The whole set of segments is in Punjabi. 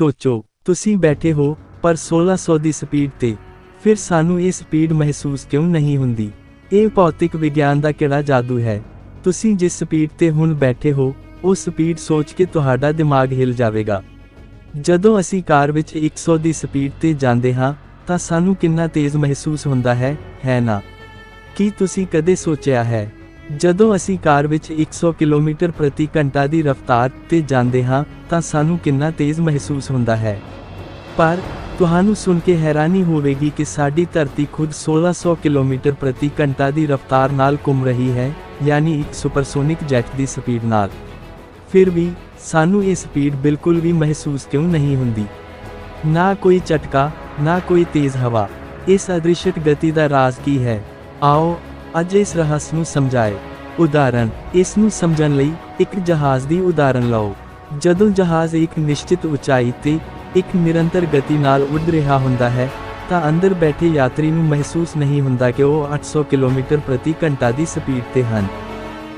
ਸੋਚੋ, ਤੁਸੀਂ ਬੈਠੇ ਹੋ, ਪਰ 1600 ਦੀ ਸਪੀਡ ਤੇ। ਫਿਰ ਸਾਨੂੰ ਇਹ ਸਪੀਡ ਮਹਿਸੂਸ ਕਿਉਂ ਨਹੀਂ ਹੁੰਦੀ? ਇਹ ਭੌਤਿਕ ਵਿਗਿਆਨ ਦਾ ਕਿਹੜਾ ਜਾਦੂ ਹੈ? ਤੁਸੀਂ ਜਿਸ ਸਪੀਡ ਤੇ ਹੁਣ ਬੈਠੇ ਹੋ, ਉਹ ਸਪੀਡ ਸੋਚ ਕੇ ਤੁਹਾਡਾ ਦਿਮਾਗ ਹਿਲ ਜਾਵੇਗਾ। ਜਦੋਂ ਅਸੀਂ ਕਾਰ ਵਿੱਚ 100 ਦੀ ਸਪੀਡ ਤੇ ਜਾਂਦੇ ਹਾਂ, ਤਾਂ ਸਾਨੂੰ ਕਿੰਨਾ ਤੇਜ਼ ਮਹਿਸੂਸ ਹੁੰਦਾ ਹੈ ਹੈ ਨਾ? ਕੀ ਤੁਸੀਂ ਕਦੇ ਸੋਚਿਆ ਹੈ? ਜਦੋਂ ਅਸੀਂ ਕਾਰ ਵਿੱਚ 100 ਕਿਲੋਮੀਟਰ ਪ੍ਰਤੀ ਘੰਟਾ ਦੀ ਰਫ਼ਤਾਰ ਤੇ ਜਾਂਦੇ ਹਾਂ, ਤਾਂ ਸਾਨੂੰ ਕਿੰਨਾ ਤੇਜ਼ ਮਹਿਸੂਸ ਹੁੰਦਾ ਹੈ। ਪਰ ਤੁਹਾਨੂੰ ਸੁਣ ਕੇ ਹੈਰਾਨੀ ਹੋਵੇਗੀ ਕਿ ਸਾਡੀ ਧਰਤੀ ਖੁਦ 1600 ਕਿਲੋਮੀਟਰ ਪ੍ਰਤੀ ਘੰਟਾ ਦੀ ਰਫ਼ਤਾਰ ਨਾਲ ਘੁੰਮ ਰਹੀ ਹੈ, ਯਾਨੀ ਇੱਕ ਸੁਪਰਸੋਨਿਕ ਜੈਟ ਦੀ ਸਪੀਡ ਨਾਲ। ਫਿਰ ਵੀ ਸਾਨੂੰ ਇਹ ਸਪੀਡ ਬਿਲਕੁਲ ਵੀ ਮਹਿਸੂਸ ਕਿਉਂ ਨਹੀਂ ਹੁੰਦੀ? ਨਾ ਕੋਈ ਝਟਕਾ, ਨਾ ਕੋਈ ਤੇਜ਼ ਹਵਾ। ਇਸ ਅਦ੍ਰਿਸ਼ਟ ਗਤੀ ਦਾ ਰਾਜ਼ ਕੀ ਹੈ? ਆਓ ਅੱਜ ਇਸ ਰਹੱਸ ਨੂੰ ਸਮਝਾਏ। ਉਦਾਹਰਣ, ਇਸ ਨੂੰ ਸਮਝਣ ਲਈ ਇੱਕ ਜਹਾਜ਼ ਦੀ ਉਦਾਹਰਣ ਲਓ। ਜਦੋਂ ਜਹਾਜ਼ ਇੱਕ ਨਿਸ਼ਚਿਤ ਉਚਾਈ ਤੇ ਇੱਕ ਨਿਰੰਤਰ ਗਤੀ ਨਾਲ ਉੱਡ ਰਿਹਾ ਹੁੰਦਾ ਹੈ, ਤਾਂ ਅੰਦਰ ਬੈਠੇ ਯਾਤਰੀ ਨੂੰ ਮਹਿਸੂਸ ਨਹੀਂ ਹੁੰਦਾ ਕਿ ਉਹ 800 ਕਿਲੋਮੀਟਰ ਪ੍ਰਤੀ ਘੰਟਾ ਦੀ ਸਪੀਡ ਤੇ ਹਨ।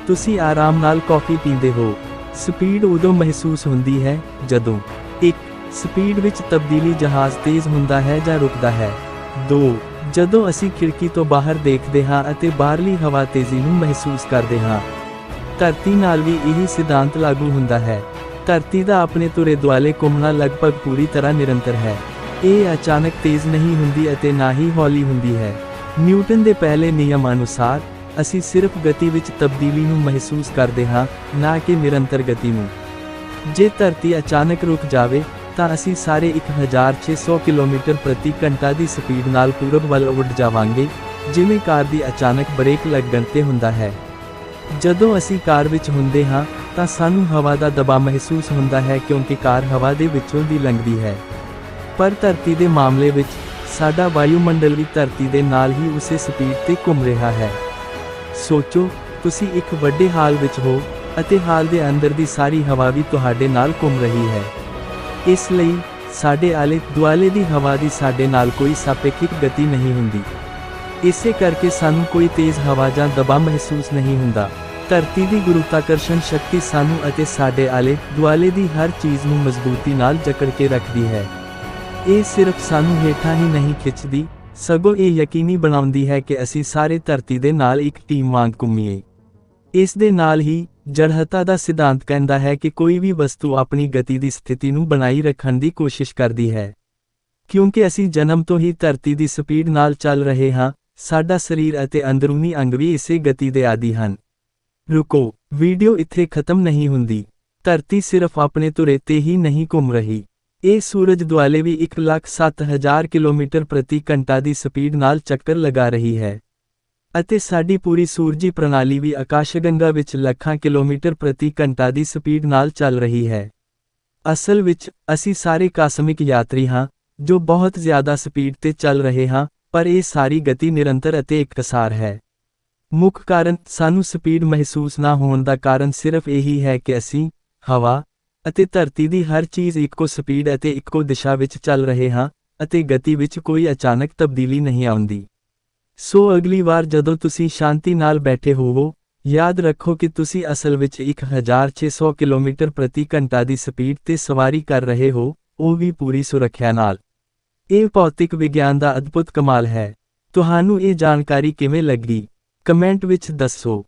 ਤੁਸੀਂ ਆਰਾਮ ਨਾਲ ਕੌਫੀ ਪੀਂਦੇ ਹੋ। ਸਪੀਡ ਉਦੋਂ ਮਹਿਸੂਸ ਹੁੰਦੀ ਹੈ ਜਦੋਂ ਇੱਕ ਸਪੀਡ ਵਿੱਚ ਤਬਦੀਲੀ ਜਹਾਜ਼ ਤੇਜ਼ ਹੁੰਦਾ ਹੈ ਜਾਂ ਰੁਕਦਾ ਹੈ। 2 ਜਦੋਂ ਅਸੀਂ ਖਿੜਕੀ ਤੋਂ ਬਾਹਰ ਦੇਖਦੇ ਹਾਂ ਅਤੇ ਬਾਹਰਲੀ ਹਵਾ ਤੇਜ਼ੀ ਨੂੰ ਮਹਿਸੂਸ ਕਰਦੇ ਹਾਂ, ਧਰਤੀ ਨਾਲ ਵੀ ਇਹੀ ਸਿਧਾਂਤ ਲਾਗੂ ਹੁੰਦਾ ਹੈ। ਧਰਤੀ ਦਾ ਆਪਣੇ ਤੁਰੇ ਦੁਆਲੇ ਘੁੰਮਣਾ ਲਗਭਗ ਪੂਰੀ ਤਰ੍ਹਾਂ ਨਿਰੰਤਰ ਹੈ। ਇਹ ਅਚਾਨਕ ਤੇਜ਼ ਨਹੀਂ ਹੁੰਦੀ ਅਤੇ ਨਾ ਹੀ ਹੌਲੀ ਹੁੰਦੀ ਹੈ। ਨਿਊਟਨ ਦੇ ਪਹਿਲੇ ਨਿਯਮ ਅਨੁਸਾਰ, ਅਸੀਂ ਸਿਰਫ ਗਤੀ ਵਿੱਚ ਤਬਦੀਲੀ ਨੂੰ ਮਹਿਸੂਸ ਕਰਦੇ ਹਾਂ, ਨਾ ਕਿ ਨਿਰੰਤਰ ਗਤੀ ਨੂੰ। ਜੇ ਧਰਤੀ ਅਚਾਨਕ ਰੁਕ ਜਾਵੇ ਤਾਂ ਅਸੀਂ ਸਾਰੇ 1600 ਕਿਲੋਮੀਟਰ ਪ੍ਰਤੀ ਘੰਟਾ ਦੀ ਸਪੀਡ ਨਾਲ ਪੂਰਬ ਵੱਲ ਉੱਡ ਜਾਵਾਂਗੇ, ਜਿਵੇਂ ਕਾਰ ਦੀ ਅਚਾਨਕ ਬ੍ਰੇਕ ਲੱਗਣ ਤੇ ਹੁੰਦਾ ਹੈ। ਜਦੋਂ ਅਸੀਂ ਕਾਰ ਵਿੱਚ ਹੁੰਦੇ ਹਾਂ, ਤਾਂ ਸਾਨੂੰ ਹਵਾ ਦਾ ਦਬਾਅ ਮਹਿਸੂਸ ਹੁੰਦਾ ਹੈ ਕਿਉਂਕਿ ਕਾਰ ਹਵਾ ਦੇ ਵਿੱਚੋਂ ਦੀ ਲੰਘਦੀ ਹੈ। ਪਰ ਧਰਤੀ ਦੇ ਮਾਮਲੇ ਵਿੱਚ, ਸਾਡਾ ਵਾਯੂਮੰਡਲ ਵੀ ਧਰਤੀ ਦੇ ਨਾਲ ਹੀ ਉਸੇ ਸਪੀਡ ਤੇ ਘੁੰਮ ਰਿਹਾ ਹੈ। ਸੋਚੋ, ਤੁਸੀਂ ਇੱਕ ਵੱਡੇ ਹਾਲ ਵਿੱਚ ਹੋ, ਅਤੇ ਹਾਲ ਦੇ ਅੰਦਰ ਦੀ ਸਾਰੀ ਹਵਾ ਵੀ ਤੁਹਾਡੇ ਨਾਲ ਘੁੰਮ ਰਹੀ ਹੈ। ਇਸ ਲਈ, ਸਾਡੇ ਆਲੇ ਦੁਆਲੇ ਦੀ ਹਵਾ ਦੀ ਸਾਡੇ ਨਾਲ ਕੋਈ ਸਾਪੇਖਿਕ ਗਤੀ ਨਹੀਂ ਹੁੰਦੀ। ਇਸੇ ਕਰਕੇ ਸਾਨੂੰ ਕੋਈ ਤੇਜ਼ ਹਵਾ ਜਾਂ ਦਬਾਅ ਮਹਿਸੂਸ ਨਹੀਂ ਹੁੰਦਾ। ਧਰਤੀ ਦੀ ਗੁਰੂਤਾਕਰਸ਼ਣ ਸ਼ਕਤੀ ਸਾਨੂੰ ਅਤੇ ਸਾਡੇ ਆਲੇ ਦੁਆਲੇ ਦੀ ਹਰ ਚੀਜ਼ ਨੂੰ ਮਜ਼ਬੂਤੀ ਨਾਲ ਜਕੜ ਕੇ ਰੱਖਦੀ ਹੈ। ਇਹ ਸਿਰਫ ਸਾਨੂੰ ਹੇਠਾਂ ਹੀ ਨਹੀਂ ਖਿੱਚਦੀ, ਸਗੋਂ ਇਹ ਯਕੀਨੀ ਬਣਾਉਂਦੀ ਹੈ ਕਿ ਅਸੀਂ ਸਾਰੇ ਧਰਤੀ ਦੇ ਨਾਲ ਇੱਕ ਟੀਮ ਵਾਂਗ ਘੁੰਮੀਏ। ਇਸ ਦੇ ਨਾਲ ਹੀ ਜੜਹਤਾ ਦਾ ਸਿਧਾਂਤ ਕਹਿੰਦਾ ਹੈ ਕਿ ਕੋਈ ਵੀ ਵਸਤੂ ਆਪਣੀ ਗਤੀ ਦੀ ਸਥਿਤੀ ਨੂੰ ਬਣਾਈ ਰੱਖਣ ਦੀ ਕੋਸ਼ਿਸ਼ ਕਰਦੀ ਹੈ। ਕਿਉਂਕਿ ਅਸੀਂ ਜਨਮ ਤੋਂ ਹੀ ਧਰਤੀ ਦੀ ਸਪੀਡ ਨਾਲ ਚੱਲ ਰਹੇ ਹਾਂ, ਸਾਡਾ ਸਰੀਰ ਅਤੇ ਅੰਦਰੂਨੀ ਅੰਗ ਵੀ ਇਸੇ ਗਤੀ ਦੇ ਆਦੀ ਹਨ। ਰੁਕੋ, ਵੀਡੀਓ ਇੱਥੇ ਖਤਮ ਨਹੀਂ ਹੁੰਦੀ। ਧਰਤੀ ਸਿਰਫ ਆਪਣੇ ਧੁਰੇ ਤੇ ਹੀ ਨਹੀਂ ਘੁੰਮ ਰਹੀ। ਇਹ ਸੂਰਜ ਦੁਆਲੇ ਵੀ 107000 ਕਿਲੋਮੀਟਰ ਪ੍ਰਤੀ ਘੰਟਾ ਦੀ ਸਪੀਡ ਨਾਲ ਚੱਕਰ ਲਗਾ ਰਹੀ ਹੈ। ਅਤੇ ਸਾਡੀ ਪੂਰੀ ਸੂਰਜੀ ਪ੍ਰਣਾਲੀ ਵੀ ਆਕਾਸ਼ਗੰਗਾ ਵਿੱਚ ਲੱਖਾਂ ਕਿਲੋਮੀਟਰ ਪ੍ਰਤੀ ਘੰਟਾ ਦੀ ਸਪੀਡ ਨਾਲ ਚੱਲ ਰਹੀ ਹੈ। ਅਸਲ ਵਿੱਚ ਅਸੀਂ ਸਾਰੇ ਕਾਸਮਿਕ ਯਾਤਰੀ ਹਾਂ, ਜੋ ਬਹੁਤ ਜ਼ਿਆਦਾ ਸਪੀਡ ਤੇ ਚੱਲ ਰਹੇ ਹਾਂ, ਪਰ ਇਹ ਸਾਰੀ ਗਤੀ ਨਿਰੰਤਰ ਅਤੇ ਇਕਸਾਰ ਹੈ। ਮੁੱਖ ਕਾਰਨ ਸਾਨੂੰ ਸਪੀਡ ਮਹਿਸੂਸ ਨਾ ਹੋਣ ਦਾ ਕਾਰਨ ਸਿਰਫ ਇਹੀ ਹੈ ਕਿ ਅਸੀਂ ਹਵਾ ਅਤੇ ਧਰਤੀ ਦੀ ਹਰ ਚੀਜ਼ ਇੱਕੋ ਸਪੀਡ ਅਤੇ ਇੱਕੋ ਦਿਸ਼ਾ ਵਿੱਚ ਚੱਲ ਰਹੇ ਹਾਂ ਅਤੇ ਗਤੀ ਵਿੱਚ ਕੋਈ ਅਚਾਨਕ ਤਬਦੀਲੀ ਨਹੀਂ ਆਉਂਦੀ। ਸੋ ਅਗਲੀ ਵਾਰ ਜਦੋਂ ਤੁਸੀਂ ਸ਼ਾਂਤੀ ਨਾਲ ਬੈਠੇ ਹੋਵੋ, ਯਾਦ ਰੱਖੋ ਕਿ ਤੁਸੀਂ ਅਸਲ ਵਿੱਚ 1600 ਕਿਲੋਮੀਟਰ ਪ੍ਰਤੀ ਘੰਟਾ ਦੀ ਸਪੀਡ ਤੇ ਸਵਾਰੀ ਕਰ ਰਹੇ ਹੋ, ਉਹ ਵੀ ਪੂਰੀ ਸੁਰੱਖਿਆ ਨਾਲ। ਇਹ ਭੌਤਿਕ ਵਿਗਿਆਨ ਦਾ ਅਦਭੁਤ ਕਮਾਲ ਹੈ। ਤੁਹਾਨੂੰ ਇਹ ਜਾਣਕਾਰੀ ਕਿਵੇਂ ਲੱਗੀ? ਕਮੈਂਟ ਵਿੱਚ ਦੱਸੋ।